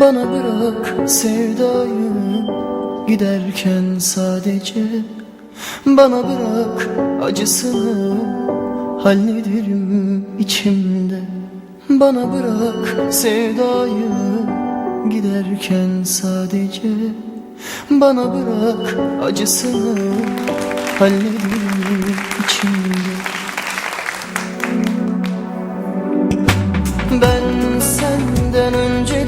Bana bırak sevdayı giderken sadece. Bana bırak acısını hallederim içimde? Bana bırak sevdayı giderken sadece. Bana bırak acısını hallederim içimde? Ben senden önce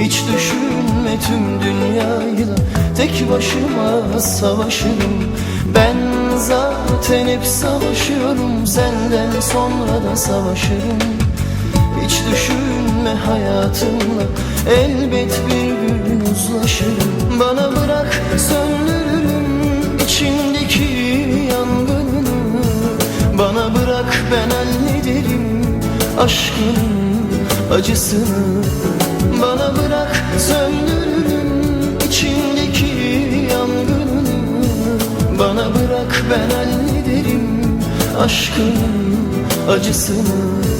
Hiç düşünme tüm dünyayla Tek başıma savaşırım. Ben zaten hep savaşıyorum. Senden sonra da savaşırım. Hiç düşünme hayatımla. Elbet bir gün uzlaşırım. Bana bırak söndürürüm içindeki yangınını. Bana bırak ben hallederim aşkın acısını. Bana bırak aşkın acısını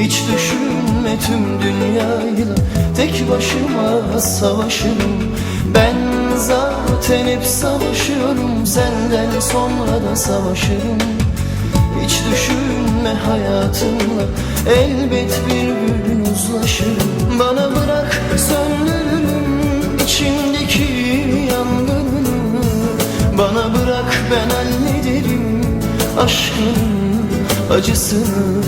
Hiç düşünme tüm dünyayla Tek başıma savaşırım. Ben zaten hep savaşıyorum. Senden sonra da savaşırım. Hiç düşünme hayatımla. Elbet bir gün uzlaşırım. Bana bırak söndürürüm içindeki yangınını. Bana bırak ben hallederim aşkın acısını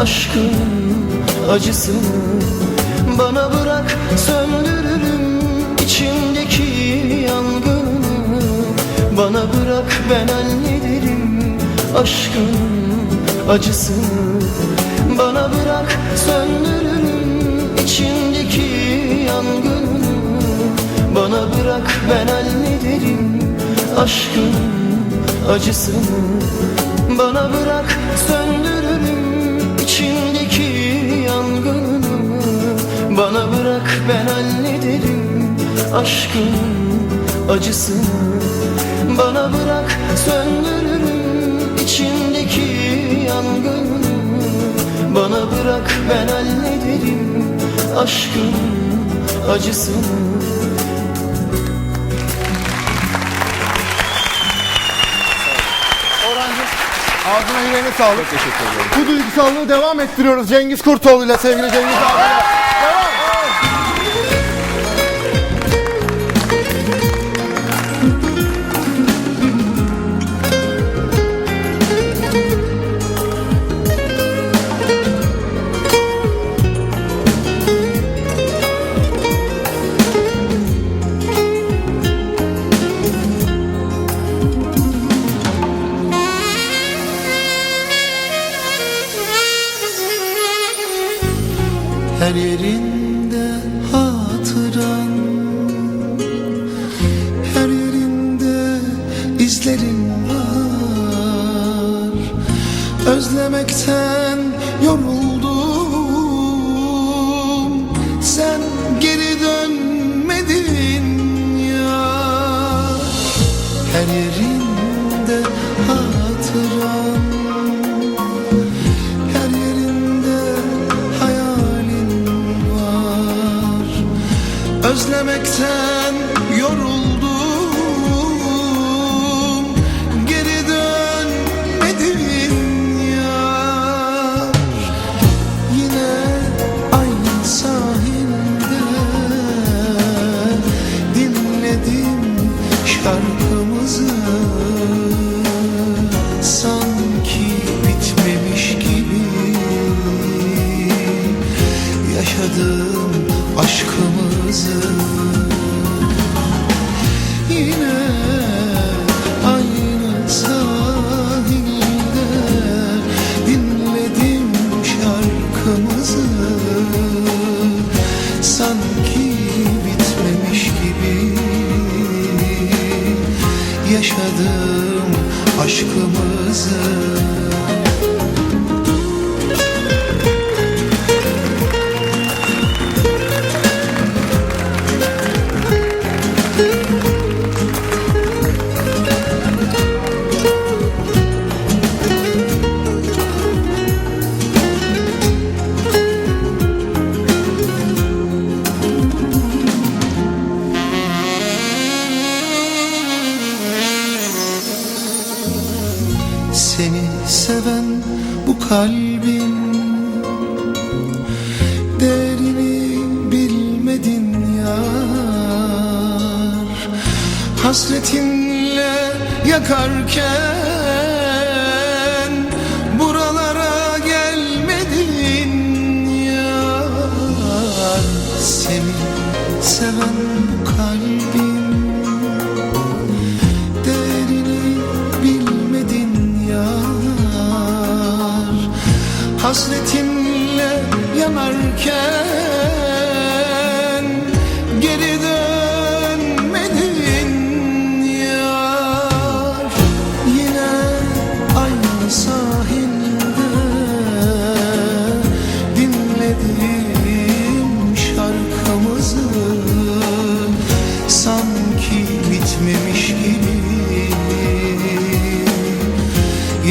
aşkın acısını bana bırak söndürürüm içimdeki yangını. Bana bırak ben hallederim aşkın acısını Bana bırak söndürürüm içimdeki yangını. Bana bırak ben hallederim aşkın acısını. Bana bırak bana bırak ben hallederim aşkın acısını Bana bırak söndürürüm içindeki yangını Bana bırak ben hallederim aşkın acısını ağzına yüreğine sağlık. Çok teşekkür ederim. Bu duygusallığı devam ettiriyoruz Cengiz Kurtoğlu ile sevgili Cengiz abi. her yerinde hatıran. Her yerinde izlerim var. Özlemekten yoruldum Özlemekten yoruldum. Geri dönmedin yar. Yine aynı sahilde Dinledim şarkı. Hasretinle yakarken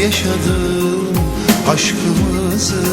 yaşadım aşkımızı.